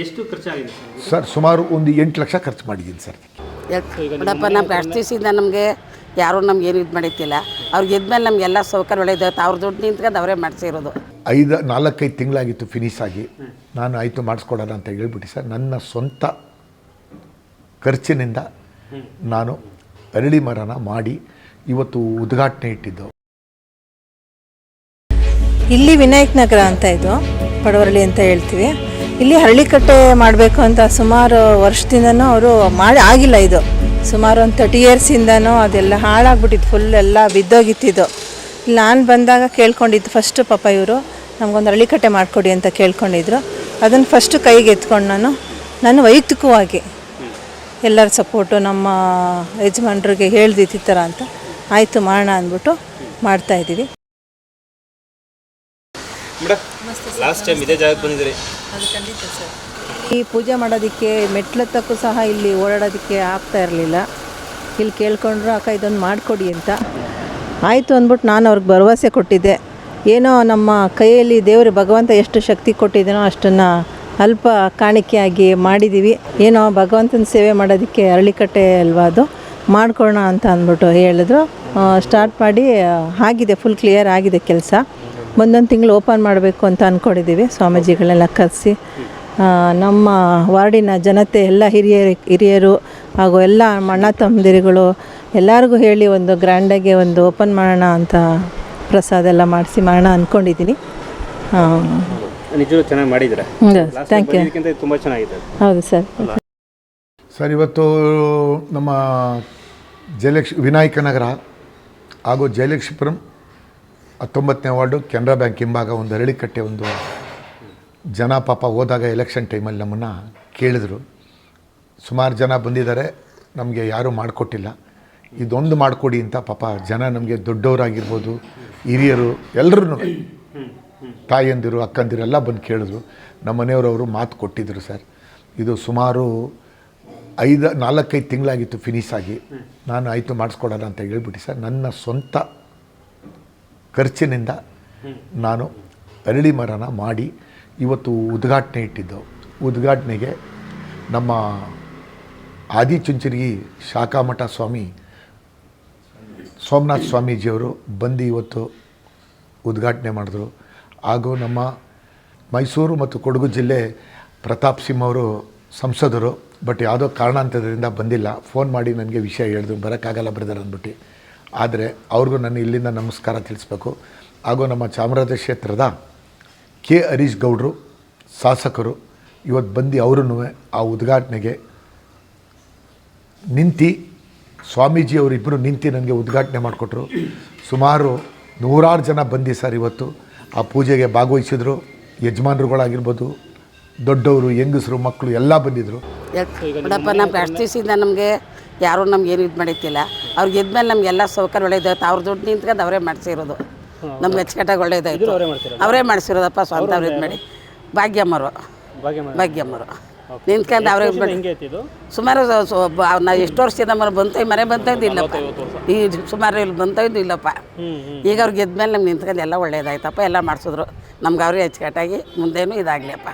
ಎಷ್ಟು ಖರ್ಚಾಗಿದೆ sir? Sir ಸುಮಾರು ಒಂದು ಎಂಟು ಲಕ್ಷ ಖರ್ಚು ಮಾಡಿದ್ದೀನಿ ಸರ್. ಬಡಪ್ಪ ನಮ್ಗೆ ಅಷ್ಟು ದಿವಸದಿಂದ ನಮಗೆ ಯಾರೂ ನಮ್ಗೆ ಏನು ಇದು ಮಾಡಿತ್ತಿಲ್ಲ. ಅವ್ರಿಗೆ ಇದ್ಮೇಲೆ ನಮ್ಗೆ ಎಲ್ಲ ಸೌಕರ್ಯ ಒಳ್ಳೆ ಅವ್ರ ದುಡ್ಡು ನಿಂತ್ಕೊಂಡು ಅವರೇ ಮಾಡಿಸಿರೋದು. ಐದು ನಾಲ್ಕೈದು ತಿಂಗಳಾಗಿತ್ತು ಫಿನಿಶ್ ಆಗಿ. ನಾನು ಆಯಿತು ಮಾಡಿಸ್ಕೊಡೋಣ ಅಂತ ಹೇಳ್ಬಿಟ್ಟು ಸರ್ ನನ್ನ ಸ್ವಂತ ಖರ್ಚಿನಿಂದ ನಾನು ಅರಳಿ ಮರನ ಮಾಡಿ ಇವತ್ತು ಉದ್ಘಾಟನೆ ಇಟ್ಟಿದ್ದು. ಇಲ್ಲಿ ವಿನಾಯಕ್ ನಗರ ಅಂತ ಇದು ಪಡವರಳಿ ಅಂತ ಹೇಳ್ತೀವಿ. ಇಲ್ಲಿ ಹಳ್ಳಿಕಟ್ಟೆ ಮಾಡಬೇಕು ಅಂತ ಸುಮಾರು ವರ್ಷದಿಂದನೂ ಅವರು ಮಾಡಿ ಆಗಿಲ್ಲ ಇದು. ಸುಮಾರು ಒಂದು ತರ್ಟಿ ಇಯರ್ಸಿಂದನೂ ಅದೆಲ್ಲ ಹಾಳಾಗ್ಬಿಟ್ಟಿತ್ತು ಫುಲ್ ಎಲ್ಲ ಬಿದ್ದೋಗಿತ್ತಿದ್ದು. ನಾನು ಬಂದಾಗ ಕೇಳ್ಕೊಂಡಿದ್ದು ಫಸ್ಟ್ ಪಾಪ ಇವರು, ನಮಗೊಂದು ಹಳ್ಳಿಕಟ್ಟೆ ಮಾಡಿಕೊಡಿ ಅಂತ ಕೇಳ್ಕೊಂಡಿದ್ರು. ಅದನ್ನು ಫಸ್ಟ್ ಕೈಗೆ ಎತ್ಕೊಂಡು ನಾನು ನಾನು ವೈಯಕ್ತಿಕವಾಗಿ ಎಲ್ಲರ ಸಪೋರ್ಟು ನಮ್ಮ ಯಜಮಾನ್ರಿಗೆ ಹೇಳ್ದಿತ್ತು ಈ ಥರ ಅಂತ, ಆಯಿತು ಮಾಡೋಣ ಅಂದ್ಬಿಟ್ಟು ಮಾಡ್ತಾಯಿದ್ದೀವಿ ಮೇಡಮ್ ಲಾಸ್ಟ್ ಟೈಮ್ ಇದೇ ಜಾಗಕ್ಕೆ ಬಂದಿದ್ರಿ ಈ ಪೂಜೆ ಮಾಡೋದಕ್ಕೆ ಮೆಟ್ಲತ್ತಕ್ಕೂ ಸಹ ಇಲ್ಲಿ ಓಡಾಡೋದಕ್ಕೆ ಆಗ್ತಾ ಇರಲಿಲ್ಲ. ಇಲ್ಲಿ ಕೇಳ್ಕೊಂಡ್ರು ಅಕ್ಕ ಇದೊಂದು ಮಾಡಿಕೊಡಿ ಅಂತ. ಆಯಿತು ಅಂದ್ಬಿಟ್ಟು ನಾನು ಅವ್ರಿಗೆ ಭರವಸೆ ಕೊಟ್ಟಿದ್ದೆ. ಏನೋ ನಮ್ಮ ಕೈಯಲ್ಲಿ ದೇವರು ಭಗವಂತ ಎಷ್ಟು ಶಕ್ತಿ ಕೊಟ್ಟಿದ್ದೀನೋ ಅಷ್ಟನ್ನು ಅಲ್ಪ ಕಾಣಿಕೆಯಾಗಿ ಮಾಡಿದ್ದೀವಿ. ಏನೋ ಭಗವಂತನ ಸೇವೆ ಮಾಡೋದಕ್ಕೆ ಅರಳಿಕಟ್ಟೆ ಅಲ್ವಾ ಅದು? ಮಾಡ್ಕೊಳ್ಳೋಣ ಅಂತ ಅಂದ್ಬಿಟ್ಟು ಹೇಳಿದ್ರು. ಸ್ಟಾರ್ಟ್ ಮಾಡಿ ಆಗಿದೆ ಫುಲ್ ಕ್ಲಿಯರ್ ಆಗಿದೆ ಕೆಲಸ. ಮುಂದೊಂದು ತಿಂಗಳು ಓಪನ್ ಮಾಡಬೇಕು ಅಂತ ಅಂದ್ಕೊಂಡಿದ್ದೀವಿ ಸ್ವಾಮೀಜಿಗಳೆಲ್ಲ ಕರೆಸಿ ನಮ್ಮ ವಾರ್ಡಿನ ಜನತೆ ಎಲ್ಲ ಹಿರಿಯರು ಹಿರಿಯರು ಹಾಗೂ ಎಲ್ಲ ಅಣ್ಣ ತಮ್ಮದಿರುಗಳು ಎಲ್ಲರಿಗೂ ಹೇಳಿ ಒಂದು ಗ್ರ್ಯಾಂಡಾಗಿ ಒಂದು ಓಪನ್ ಮಾಡೋಣ ಅಂತ ಪ್ರಸಾದ ಎಲ್ಲ ಮಾಡಿಸಿ ಮಾಡೋಣ ಅಂದ್ಕೊಂಡಿದ್ದೀನಿ ನಿಜವೂ ಚೆನ್ನಾಗಿ ಮಾಡಿದ್ದೀರಾ? ಲಾಸ್ಟ್ ಟೈಮ್ ಥ್ಯಾಂಕ್ ಯು ತುಂಬ ಚೆನ್ನಾಗಿದೆ. ಹೌದು ಸರ್. ಸರ್ ಇವತ್ತು ನಮ್ಮ ಜಯಲಕ್ಷ್ಮಿ ವಿನಾಯಕ ನಗರ ಹಾಗೂ ಜಯಲಕ್ಷ್ಮೀಪುರಂ ಹತ್ತೊಂಬತ್ತನೇ ವಾರ್ಡು ಕೆನರಾ ಬ್ಯಾಂಕ್ ಹಿಂಭಾಗ ಒಂದು ಅರಳಿಕಟ್ಟೆ ಒಂದು ಜನ ಪಾಪ ಹೋದಾಗ ಎಲೆಕ್ಷನ್ ಟೈಮಲ್ಲಿ ನಮ್ಮನ್ನು ಕೇಳಿದ್ರು. ಸುಮಾರು ಜನ ಬಂದಿದ್ದಾರೆ, ನಮಗೆ ಯಾರೂ ಮಾಡಿಕೊಟ್ಟಿಲ್ಲ. ಇದೊಂದು ಮಾಡಿಕೊಡಿ ಅಂತ ಪಾಪ ಜನ ನಮಗೆ ದೊಡ್ಡವರಾಗಿರ್ಬೋದು, ಹಿರಿಯರು ಎಲ್ಲರೂ ತಾಯಂದಿರು ಅಕ್ಕಂದಿರು ಎಲ್ಲ ಬಂದು ಕೇಳಿದ್ರು. ನಮ್ಮ ಮನೆಯವರವರು ಮಾತು ಕೊಟ್ಟಿದ್ದರು ಸರ್. ಇದು ಸುಮಾರು ಐದು ನಾಲ್ಕೈದು ತಿಂಗಳಾಗಿತ್ತು ಫಿನಿಶ್ ಆಗಿ. ನಾನು ಆಯಿತು ಮಾಡಿಸ್ಕೊಡೋಣ ಅಂತ ಹೇಳ್ಬಿಟ್ಟು ಸರ್, ನನ್ನ ಸ್ವಂತ ಖರ್ಚಿನಿಂದ ನಾನು ಅರಳಿ ಮರನ ಮಾಡಿ ಇವತ್ತು ಉದ್ಘಾಟನೆ ಇಟ್ಟಿದ್ದು. ಉದ್ಘಾಟನೆಗೆ ನಮ್ಮ ಆದಿಚುಂಚನಗಿ ಶಾಖಾಮಠ ಸ್ವಾಮಿ ಸೋಮನಾಥ ಸ್ವಾಮೀಜಿಯವರು ಬಂದು ಇವತ್ತು ಉದ್ಘಾಟನೆ ಮಾಡಿದ್ರು. ಹಾಗೂ ನಮ್ಮ ಮೈಸೂರು ಮತ್ತು ಕೊಡಗು ಜಿಲ್ಲೆ ಪ್ರತಾಪ್ ಸಿಂಹ ಅವರು ಸಂಸದರು. ಬಟ್ ಯಾವುದೋ ಕಾರಣಾಂತರದಿಂದ ಬಂದಿಲ್ಲ. ಫೋನ್ ಮಾಡಿ ನನಗೆ ವಿಷಯ ಹೇಳಿದ್ರು. ಬರೋಕ್ಕಾಗಲ್ಲ ಬ್ರದರ್ ಅಂದ್ಬಿಟ್ಟು. ಆದರೆ ಅವ್ರಿಗೂ ನಾನು ಇಲ್ಲಿಂದ ನಮಸ್ಕಾರ ತಿಳಿಸ್ಬೇಕು. ಹಾಗೂ ನಮ್ಮ ಚಾಮರಾಜ ಕ್ಷೇತ್ರದ ಕೆ ಹರೀಶ್ ಗೌಡರು, ಶಾಸಕರು ಇವತ್ತು ಬಂದು ಅವರೂ ಆ ಉದ್ಘಾಟನೆಗೆ ನಿಂತು, ಸ್ವಾಮೀಜಿ ಅವರಿಬ್ಬರು ನಿಂತು ನನಗೆ ಉದ್ಘಾಟನೆ ಮಾಡಿಕೊಟ್ರು. ಸುಮಾರು ನೂರಾರು ಜನ ಬಂದು ಸರ್ ಇವತ್ತು. ಆ ಪೂಜೆಗೆ ಭಾಗವಹಿಸಿದರು. ಯಜಮಾನ್ರುಗಳಾಗಿರ್ಬೋದು ದೊಡ್ಡವರು ಹೆಂಗಸರು ಮಕ್ಕಳು ಎಲ್ಲ ಬಂದಿದ್ರು. ಬಿಡಪ್ಪ ನಮ್ಗೆ ಅಷ್ಟು ದಿವಸದಿಂದ ನಮಗೆ ಯಾರೂ ನಮ್ಗೆ ಏನು ಇದು ಮಾಡಿತ್ತಿಲ್ಲ ಇದ್ಮೇಲೆ ನಮ್ಗೆ ಎಲ್ಲ ಸೌಕರ್ಯ ಒಳ್ಳೇದಾಯ್ತು ಅವ್ರ ದುಡ್ಡು ನಿಂತ್ಕೊಂಡು ಅವರೇ ಮಾಡಿಸಿರೋದು. ನಮ್ಗೆ ಅಚ್ಚುಕಟ್ಟಾಗಿ ಒಳ್ಳೇದಾಯ್ತು ಅವರೇ ಮಾಡಿಸಿರೋದಪ್ಪ ಸ್ವಂತ ಅವ್ರು ಇದು ಮಾಡಿ ಭಾಗ್ಯಮ್ಮರು. ಭಾಗ್ಯ ಭಾಗ್ಯಮ್ಮರು. ನಿಂತ್ಕೊಂಡು ಅವ್ರಿಗೆ ಸುಮಾರು ನಾವು ಎಷ್ಟು ವರ್ಷದಿಂದ ಮರ ಬಂತ ಮನೆ ಬಂತ ಇಲ್ಲಪ್ಪ ಈ ಸುಮಾರು ಇಲ್ಲಿ ಬಂತ ಇಲ್ಲಪ್ಪ ಈಗ ಅವ್ರು ಗೆದ್ಮೇಲೆ ನಮ್ಗೆ ನಿಂತ್ಕೊಂಡು ಎಲ್ಲ ಒಳ್ಳೇದಾಯ್ತಪ್ಪ ಎಲ್ಲ ಮಾಡಿಸಿದ್ರು. ನಮ್ಗೆ ಅವ್ರಿಗೆ ಅಚ್ಚುಕಟ್ಟಾಗಿ ಮುಂದೇನು ಇದಾಗಲಿಯಪ್ಪ.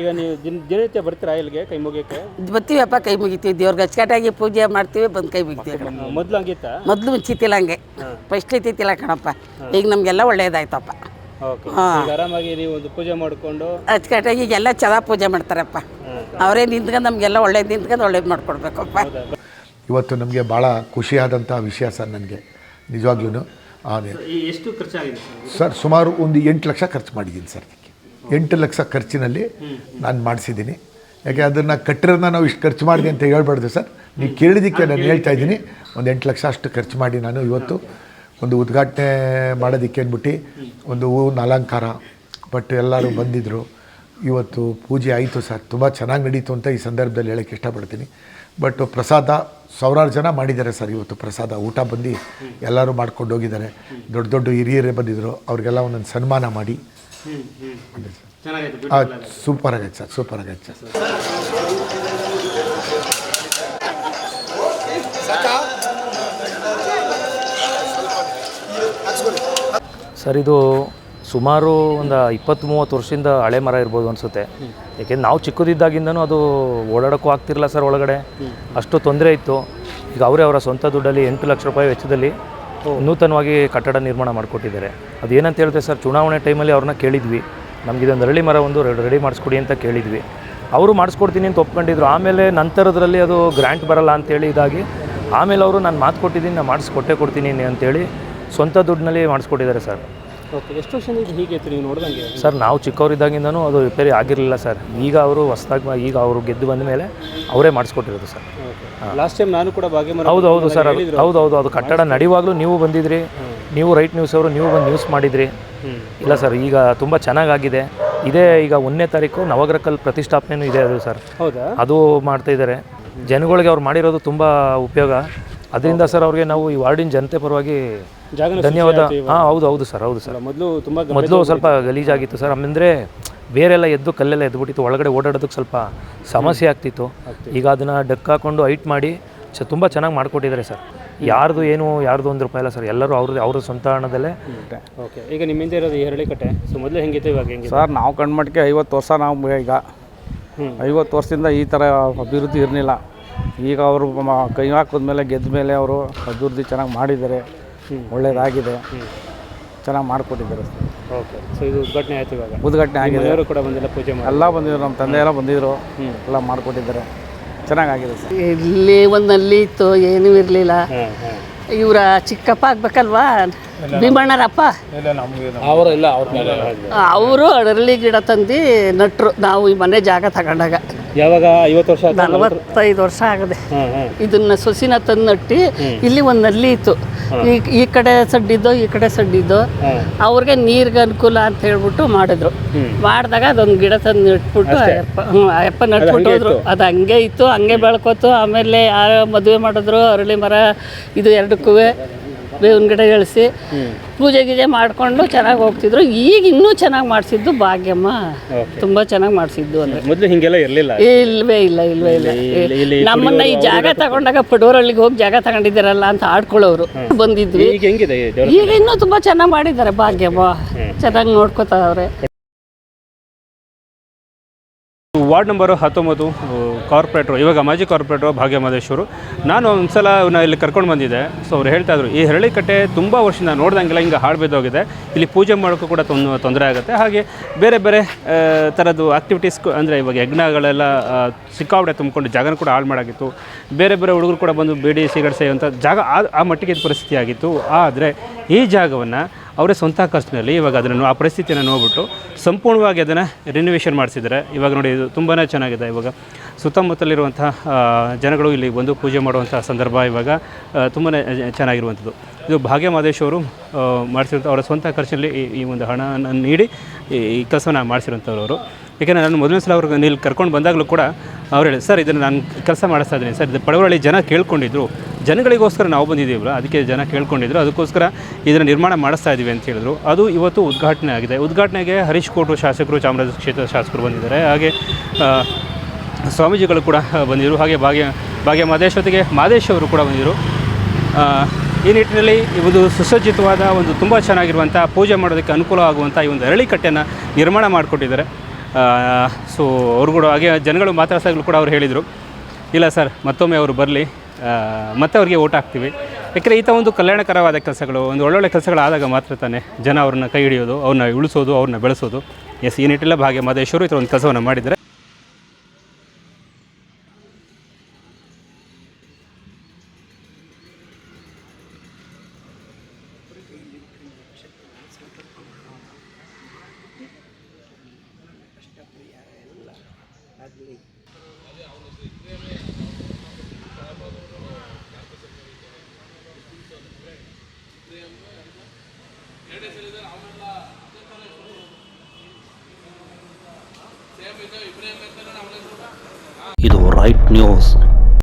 ಈಗ ನೀವು ದಿನ ದಿನನಿತ್ಯ ಬರ್ತೀರಾ ಇಲ್ಲಿಗೆ ಕೈ ಮುಗಿಯಕ್ಕೆ? ಬರ್ತೀವಪ್ಪ ಕೈ ಮುಗಿತೀವಿ. ದೇವ್ರಿಗೆ ಅಚ್ಚುಕಟ್ಟಾಗಿ ಪೂಜೆ ಮಾಡ್ತೀವಿ ಬಂದು ಕೈ ಮುಗಿತೀವಿ ಮೊದಲು ಹಂಗಿತ್ತ? ಮೊದಲು ಮುಂಚಿತಿಲ್ಲ ಹಂಗೆ. ಫಸ್ಟ್ ಇತ್ತಿಲ್ಲ ಕಣಪ್ಪ. ಈಗ ನಮಗೆಲ್ಲ ಒಳ್ಳೇದಾಯ್ತಪ್ಪ. ಆರಾಮಾಗಿ ನೀವು ಒಂದು ಪೂಜೆ ಮಾಡಿಕೊಂಡು ಅಚ್ಚುಕಟ್ಟಾಗಿ ಈಗ ಎಲ್ಲ ಚೆನ್ನಾಗಿ ಪೂಜೆ ಮಾಡ್ತಾರಪ್ಪ. ಅವರೇ ನಿಂತ್ಕೊಂಡು ನಮಗೆಲ್ಲ ಒಳ್ಳೇದು ನಿಂತ್ಕೊಂಡು ಒಳ್ಳೇದು ಮಾಡಿಕೊಡ್ಬೇಕಪ್ಪ. ಇವತ್ತು ನಮಗೆ ಭಾಳ ಖುಷಿಯಾದಂಥ ವಿಷಯ ಸರ್ ನನಗೆ. ನಿಜವಾಗ್ಲೂ ಎಷ್ಟು ಖರ್ಚಾಗಿದೆ ಸರ್? ಸರ್ ಸುಮಾರು ಒಂದು ಎಂಟು ಲಕ್ಷ ಖರ್ಚು ಮಾಡಿದ್ದೀನಿ ಸರ್ ಅದಕ್ಕೆ. ಎಂಟು ಲಕ್ಷ ಖರ್ಚಿನಲ್ಲಿ ನಾನು ಮಾಡಿಸಿದ್ದೀನಿ. ಯಾಕೆ ಅದನ್ನು ಕಟ್ಟಿರೋದನ್ನ ನಾವು ಇಷ್ಟು ಖರ್ಚು ಮಾಡಿದೆ ಅಂತ ಹೇಳ್ಬಾರ್ದು ಸರ್. ನೀವು ಕೇಳಿದ್ದಕ್ಕೆ ನಾನು ಹೇಳ್ತಾ ಇದ್ದೀನಿ. ಒಂದು ಎಂಟು ಲಕ್ಷ ಅಷ್ಟು ಖರ್ಚು ಮಾಡಿ ನಾನು ಇವತ್ತು ಒಂದು ಉದ್ಘಾಟನೆ ಮಾಡೋದಕ್ಕೆ ಅಂದ್ಬಿಟ್ಟು ಒಂದು ಹೂವಿನ ಅಲಂಕಾರ ಬಟ್ ಎಲ್ಲರೂ ಬಂದಿದ್ದರು ಇವತ್ತು ಪೂಜೆ ಆಯಿತು ಸರ್. ತುಂಬ ಚೆನ್ನಾಗಿ ನಡೀತು ಅಂತ ಈ ಸಂದರ್ಭದಲ್ಲಿ ಹೇಳಕ್ಕೆ ಇಷ್ಟಪಡ್ತೀನಿ. ಬಟ್ ಪ್ರಸಾದ ಸಾವಿರಾರು ಜನ ಮಾಡಿದ್ದಾರೆ ಸರ್ ಇವತ್ತು ಪ್ರಸಾದ. ಊಟ ಬಂದು ಎಲ್ಲರೂ ಮಾಡ್ಕೊಂಡು ಹೋಗಿದ್ದಾರೆ. ದೊಡ್ಡ ದೊಡ್ಡ ಹಿರಿಯರೇ ಬಂದಿದ್ದರು ಅವ್ರಿಗೆಲ್ಲ ಒಂದೊಂದು ಸನ್ಮಾನ ಮಾಡಿ. ಚೆನ್ನಾಗೈತೆ ಸೂಪರ್ ಆಗೈತೆ ಸರ್ ಸೂಪರ್ ಆಗೈತೆ ಸರ್. ಸರ್ ಇದು ಸುಮಾರು ಒಂದು ಇಪ್ಪತ್ತು ಮೂವತ್ತು ವರ್ಷದಿಂದ ಹಳೆ ಮರ ಇರ್ಬೋದು ಅನಿಸುತ್ತೆ. ಯಾಕೆಂದ್ರೆ ನಾವು ಚಿಕ್ಕದಿದ್ದಾಗಿಂದನೂ ಅದು ಓಡಾಡೋಕ್ಕೂ ಆಗ್ತಿರಲಿಲ್ಲ ಸರ್ ಒಳಗಡೆ. ಅಷ್ಟು ತೊಂದರೆ ಇತ್ತು. ಈಗ ಅವರೇ ಅವರ ಸ್ವಂತ ದುಡ್ಡಲ್ಲಿ ಎಂಟು ಲಕ್ಷ ರೂಪಾಯಿ ವೆಚ್ಚದಲ್ಲಿ ನೂತನವಾಗಿ ಕಟ್ಟಡ ನಿರ್ಮಾಣ ಮಾಡಿಕೊಟ್ಟಿದ್ದಾರೆ. ಅದು ಏನಂತ ಹೇಳಿದ್ರೆ ಸರ್ ಚುನಾವಣೆ ಟೈಮಲ್ಲಿ ಅವ್ರನ್ನ ಕೇಳಿದ್ವಿ. ನಮ್ಗೆ ಇದೊಂದು ಅರಳಿ ಮರ ಒಂದು ರೆಡಿ ಮಾಡಿಸ್ಕೊಡಿ ಅಂತ ಕೇಳಿದ್ವಿ. ಅವರು ಮಾಡಿಸ್ಕೊಡ್ತೀನಿ ಅಂತ ಒಪ್ಕೊಂಡಿದ್ರು. ಆಮೇಲೆ ನಂತರದಲ್ಲಿ ಅದು ಗ್ರ್ಯಾಂಟ್ ಬರಲ್ಲ ಅಂತೇಳಿ ಇದಾಗಿ ಆಮೇಲೆ ಅವರು ನಾನು ಮಾತು ಕೊಟ್ಟಿದ್ದೀನಿ ನಾನು ಮಾಡಿಸ್ಕೊಟ್ಟೆ ಕೊಡ್ತೀನಿ ಅಂತೇಳಿ ಸ್ವಂತ ದುಡ್ಡಿನಲ್ಲಿ ಮಾಡಿಸ್ಕೊಟ್ಟಿದ್ದಾರೆ ಸರ್. ಓಕೆ ಎಷ್ಟು ವರ್ಷದಿಂದ ಇದು ಹೀಗೆ ಇತ್ತು? ನೀವು ನೋಡ್ದಂಗೆ? ಸರ್ ನಾವು ಚಿಕ್ಕವರಿದ್ದಾಗಿಂದನೂ ಅದು ರಿಪೇರಿ ಆಗಿರಲಿಲ್ಲ ಸರ್. ಈಗ ಅವರು ಹೊಸದಾಗಿ ಈಗ ಅವರು ಗೆದ್ದು ಬಂದ ಮೇಲೆ ಅವರೇ ಮಾಡಿಸ್ಕೊಟ್ಟಿರೋದು ಸರ್. ಲಾಸ್ಟ್ ಟೈಮ್ ನಾನು ಕೂಡ ಹೌದು ಹೌದು ಸರ್ ಅದು ಹೌದು ಹೌದು ಅದು ಕಟ್ಟಡ ನಡೆಯುವಾಗಲೂ ನೀವು ಬಂದಿದ್ರಿ. ನೀವು ರೈಟ್ ನ್ಯೂಸ್ ಅವರು ನೀವು ಬಂದು ನ್ಯೂಸ್ ಮಾಡಿದ್ರಿ. ಇಲ್ಲ ಸರ್ ಈಗ ತುಂಬ ಚೆನ್ನಾಗಾಗಿದೆ. ಇದೇ ಈಗ ಒಂದನೇ ತಾರೀಕು ನವಗ್ರಹಕಲ್ ಪ್ರತಿಷ್ಠಾಪನೆಯೂ ಇದೆ ಅದು ಸರ್. ಹೌದಾ? ಅದು ಮಾಡ್ತಾ ಇದ್ದಾರೆ. ಜನಗಳಿಗೆ ಅವ್ರು ಮಾಡಿರೋದು ತುಂಬ ಉಪಯೋಗ. ಅದರಿಂದ ಸರ್ ಅವ್ರಿಗೆ ನಾವು ಈ ವಾರ್ಡಿನ ಜನತೆ ಪರವಾಗಿ ಧನ್ಯವಾದ. ಹಾಂ ಹೌದು ಹೌದು ಸರ್ ಹೌದು ಸರ್. ಮೊದಲು ತುಂಬ ಮೊದಲು ಸ್ವಲ್ಪ ಗಲೀಜಾಗಿತ್ತು ಸರ್. ಆಮೇಲೆ ಬೇರೆಲ್ಲ ಎದ್ದು ಕಲ್ಲೆಲ್ಲ ಎದ್ಬಿಟ್ಟಿತ್ತು. ಒಳಗಡೆ ಓಡಾಡೋದಕ್ಕೆ ಸ್ವಲ್ಪ ಸಮಸ್ಯೆ ಆಗ್ತಿತ್ತು. ಈಗ ಅದನ್ನು ಡಕ್ ಹಾಕೊಂಡು ಹೈಟ್ ಮಾಡಿ ಚ ತುಂಬ ಚೆನ್ನಾಗಿ ಮಾಡಿಕೊಟ್ಟಿದ್ದಾರೆ ಸರ್. ಯಾರ್ದು ಏನು ಯಾರ್ದು ಒಂದು ರೂಪಾಯಿ ಇಲ್ಲ ಸರ್. ಎಲ್ಲರೂ ಅವ್ರದ್ದು ಅವ್ರ ಸ್ವಂತ ಹಣದಲ್ಲೇ ಓಕೆ. ಈಗ ನಿಮ್ಮಿಂದ ಇರೋದು ಎರಡು ಹರಳಿಕಟ್ಟೆ ಸೊ ಮೊದಲು ಹೆಂಗಿತ್ತು ಇವಾಗ ಹೆಂಗೆ ಸರ್ ನಾವು ಕಣ್ಮಟ್ಟಿಗೆ ಐವತ್ತು ವರ್ಷ ನಾವು ಈಗ ಐವತ್ತು ವರ್ಷದಿಂದ ಈ ಥರ ಅಭಿವೃದ್ಧಿ ಇರಲಿಲ್ಲ. ಈಗ ಅವರು ಮ- ಕೈ ಹಾಕಿದ್ಮೇಲೆ ಗೆದ್ದ ಮೇಲೆ ಅವರು ಅಭಿವೃದ್ಧಿ ಚೆನ್ನಾಗಿ ಮಾಡಿದ್ದಾರೆ. ಒಳ್ಳೆಯದಾಗಿದೆ ಚೆನ್ನಾಗಿ ಮಾಡಿಕೊಟ್ಟಿದ್ದಾರೆ. ಓಕೆ ಸೊ ಇದು ಉದ್ಘಾಟನೆ ಆಯ್ತು ಇವಾಗ? ಉದ್ಘಾಟನೆ ಆಗಿದೆ. ಅವರು ಕೂಡ ಬಂದಿಲ್ಲ ಪೂಜೆ ಮಾಡಿ? ಎಲ್ಲ ಬಂದಿದ್ರು ನಮ್ಮ ತಂದೆ ಎಲ್ಲ ಬಂದಿದ್ರು. ಎಲ್ಲ ಮಾಡಿಕೊಟ್ಟಿದ್ದಾರೆ. ಚೆನ್ನಾಗಾಗಿದೆ ಸರ್. ಇಲ್ಲಿ ಒಂದು ನಲ್ಲಿ ಇತ್ತು ಏನೂ ಇರಲಿಲ್ಲ ಇವರ ಚಿಕ್ಕಪ್ಪ ಆಗ್ಬೇಕಲ್ವಾ? ಭೀಮಣ್ಣರಪ್ಪ? ಅವ್ರ ಮೇಲೆ ಅವರು ಅಡರ್ಲಿ ಗಿಡ ತಂದು ನಟ್ರು. ನಾವು ಈ ಮನೆ ಜಾಗ ತಗೊಂಡಾಗ. ಯಾವಾಗ? ಐವತ್ತು ವರ್ಷ? ನಲವತ್ತೈದು ವರ್ಷ ಆಗದೆ. ಇದನ್ನ ಸೊಸಿನ ತಂದು ನಟ್ಟಿ ಇಲ್ಲಿ ಒಂದು ನಲ್ಲಿ ಇತ್ತು. ಈ ಈ ಕಡೆ ಸಡ್ಡಿದ್ದು ಈ ಕಡೆ ಸಡ್ಡಿದ್ದು ಅವ್ರಿಗೆ ನೀರಿಗೆ ಅನುಕೂಲ ಅಂತ ಹೇಳ್ಬಿಟ್ಟು ಮಾಡಿದ್ರು. ಮಾಡಿದಾಗ ಅದೊಂದು ಗಿಡ ತಂದು ನೆಟ್ಬಿಟ್ಟು ಅಯ್ಯಪ್ಪ ಅಯ್ಯಪ್ಪ ನಟ್ಬಿಟ್ಟು ಹೋದ್ರು. ಅದು ಹಂಗೆ ಇತ್ತು ಹಂಗೆ ಬೆಳ್ಕೋತು ಆಮೇಲೆ ಯಾರು ಮದುವೆ ಮಾಡಿದ್ರು ಅರಳಿ ಮರ ಇದು ಎರಡಕ್ಕೂ ಬೇವಿನ ಗಿಡ ಇಳಿಸಿ ಪೂಜೆ ಗೀಜೆ ಮಾಡಿಕೊಂಡು ಚೆನ್ನಾಗಿ ಹೋಗ್ತಿದ್ರು. ಈಗ ಇನ್ನೂ ಚೆನ್ನಾಗಿ ಮಾಡಿಸಿದ್ದು ಭಾಗ್ಯಮ್ಮ. ತುಂಬ ಚೆನ್ನಾಗಿ ಮಾಡಿಸಿದ್ದು ಅಂದರೆ. ಮೊದಲು ಹಿಂಗೆಲ್ಲ ಇರಲಿಲ್ಲ. ಇಲ್ವೇ ಇಲ್ಲ ಇಲ್ವೇ ಇಲ್ಲ. ನಮ್ಮನ್ನ ಈ ಜಾಗ ತಗೊಂಡಾಗ ಪಡೋರಳ್ಳಿಗೆ ಹೋಗಿ ಜಾಗ ತಗೊಂಡಿದ್ದೀರಲ್ಲ ಅಂತ ಆಡ್ಕೊಳ್ಳೋರು ಬಂದಿದ್ವಿ. ಈಗ ಇನ್ನೂ ತುಂಬಾ ಚೆನ್ನಾಗಿ ಮಾಡಿದ್ದಾರೆ ಭಾಗ್ಯಮ್ಮ. ಚೆನ್ನಾಗಿ ನೋಡ್ಕೋತಾವ್ರೆ. ವಾರ್ಡ್ ನಂಬರು ಹತ್ತೊಂಬತ್ತು ಕಾರ್ಪೊರೇಟ್ರು ಇವಾಗ ಮಾಜಿ ಕಾರ್ಪೊರೇಟ್ರು ಭಾಗ್ಯ ಮಹದೇಶ್ವರು ನಾನು ಒಂದು ಸಲ ನಾ ಇಲ್ಲಿ ಕರ್ಕೊಂಡು ಬಂದಿದ್ದೆ. ಸೊ ಅವ್ರು ಹೇಳ್ತಾ ಇದ್ರು, ಈ ಹರಳಿಕಟ್ಟೆ ತುಂಬ ವರ್ಷದಿಂದ ನೋಡ್ದಂಗೆಲ್ಲ ಹಿಂಗೆ ಹಾಳು ಬಿದ್ದೋಗಿದೆ. ಇಲ್ಲಿ ಪೂಜೆ ಮಾಡೋಕ್ಕೂ ಕೂಡ ತೊಂದ್ ತೊಂದರೆ ಆಗುತ್ತೆ. ಹಾಗೆ ಬೇರೆ ಬೇರೆ ಥರದ್ದು ಆ್ಯಕ್ಟಿವಿಟೀಸ್ ಅಂದರೆ ಇವಾಗ ಯಜ್ಞಗಳೆಲ್ಲ ಸಿಕ್ಕಾಬಿಡೆ ತುಂಬಿಕೊಂಡು ಜಾಗನ ಕೂಡ ಹಾಳು ಮಾಡಾಗಿತ್ತು. ಬೇರೆ ಬೇರೆ ಹುಡುಗರು ಕೂಡ ಬಂದು ಬೇಡಿ ಸಿಗರೇಟ್ ಸೇವಂಥ ಜಾಗ ಆ ಮಟ್ಟಿಗೆ ಪರಿಸ್ಥಿತಿ ಆಗಿತ್ತು. ಆದರೆ ಈ ಜಾಗವನ್ನು ಅವರೇ ಸ್ವಂತ ಖರ್ಚಿನಲ್ಲಿ ಇವಾಗ ಅದನ್ನು ಆ ಪರಿಸ್ಥಿತಿಯನ್ನು ನೋಡ್ಬಿಟ್ಟು ಸಂಪೂರ್ಣವಾಗಿ ಅದನ್ನು ರಿನೋವೇಷನ್ ಮಾಡಿಸಿದ್ದಾರೆ. ಇವಾಗ ನೋಡಿ ಇದು ತುಂಬಾ ಚೆನ್ನಾಗಿದೆ. ಇವಾಗ ಸುತ್ತಮುತ್ತಲಿರುವಂಥ ಜನಗಳು ಇಲ್ಲಿ ಬಂದು ಪೂಜೆ ಮಾಡುವಂಥ ಸಂದರ್ಭ ಇವಾಗ ತುಂಬಾ ಚೆನ್ನಾಗಿರುವಂಥದ್ದು. ಇದು ಭಾಗ್ಯ ಮಹದೇಶ್ ಅವರು ಮಾಡಿಸಿರುವಂಥ ಅವರ ಸ್ವಂತ ಖರ್ಚಿನಲ್ಲಿ ಈ ಒಂದು ಹಣವನ್ನು ನೀಡಿ ಈ ಕೆಲಸವನ್ನು ಮಾಡಿಸಿರುವಂಥವ್ರು ಯಾಕೆಂದರೆ ನಾನು ಮೊದಲನೇ ಸಲ ಅವ್ರಿಗೆ ಇಲ್ಲಿ ಕರ್ಕೊಂಡು ಬಂದಾಗಲೂ ಕೂಡ ಅವ್ರು ಹೇಳಿ ಸರ್, ಇದನ್ನು ನಾನು ಕೆಲಸ ಮಾಡಿಸ್ತಾ ಇದ್ದೀನಿ. ಸರ್, ಇದು ಪಡವಳ್ಳಿ ಜನ ಕೇಳ್ಕೊಂಡಿದ್ರು. ಜನಗಳಿಗೋಸ್ಕರ ನಾವು ಬಂದಿದ್ದೀವಲ್ಲ, ಅದಕ್ಕೆ ಜನ ಕೇಳ್ಕೊಂಡಿದ್ರು. ಅದಕ್ಕೋಸ್ಕರ ಇದನ್ನು ನಿರ್ಮಾಣ ಮಾಡಿಸ್ತಾ ಇದ್ದೀವಿ ಅಂತ ಹೇಳಿದ್ರು. ಅದು ಇವತ್ತು ಉದ್ಘಾಟನೆ ಆಗಿದೆ. ಉದ್ಘಾಟನೆಗೆ ಹರೀಶ್ ಕೋಟು ಶಾಸಕರು, ಚಾಮರಾಜ ಕ್ಷೇತ್ರದ ಶಾಸಕರು ಬಂದಿದ್ದಾರೆ. ಹಾಗೆ ಸ್ವಾಮೀಜಿಗಳು ಕೂಡ ಬಂದಿದ್ದರು ಹಾಗೆ ಭಾಗ್ಯ ಭಾಗ್ಯ ಮಾದೇಶ್ ಜೊತೆಗೆ ಮಾದೇಶ್ ಅವರು ಕೂಡ ಬಂದಿದ್ದರು ಈ ನಿಟ್ಟಿನಲ್ಲಿ ಒಂದು ಸುಸಜ್ಜಿತವಾದ, ಒಂದು ತುಂಬ ಚೆನ್ನಾಗಿರುವಂಥ ಪೂಜೆ ಮಾಡೋದಕ್ಕೆ ಅನುಕೂಲ ಆಗುವಂಥ ಈ ಒಂದು ಅರಳಿಕಟ್ಟೆಯನ್ನು ನಿರ್ಮಾಣ ಮಾಡಿಕೊಟ್ಟಿದ್ದಾರೆ. ಸೊ ಅವ್ರು ಕೂಡ ಹಾಗೆ ಜನಗಳು ಮಾತಾಡ್ಸಾಗಲೂ ಕೂಡ ಅವ್ರು ಹೇಳಿದರು. ಇಲ್ಲ ಸರ್, ಮತ್ತೊಮ್ಮೆ ಅವರು ಬರಲಿ. ಮತ್ತೆ ಅವ್ರಿಗೆ ಓಟ್ ಹಾಕ್ತೀವಿ. ಯಾಕೆಂದರೆ ಈತ ಒಂದು ಕಲ್ಯಾಣಕರವಾದ ಕೆಲಸಗಳು, ಒಂದು ಒಳ್ಳೊಳ್ಳೆ ಕೆಲಸಗಳಾದಾಗ ಮಾತ್ರ ತಾನೇ ಜನ ಅವ್ರನ್ನ ಕೈ ಹಿಡಿಯೋದು, ಅವ್ರನ್ನ ಉಳಿಸೋದು, ಅವ್ರನ್ನ ಬೆಳೆಸೋದು. ಎಸ್ ಈ ನಿಟ್ಟಿಲ್ಲ ಭಾಗ್ಯ ಮಹದೇಶ್ವರು ಈ ಒಂದು ಕೆಲಸವನ್ನು ಮಾಡಿದ್ದಾರೆ. ಇದು ರೈಟ್ ನ್ಯೂಸ್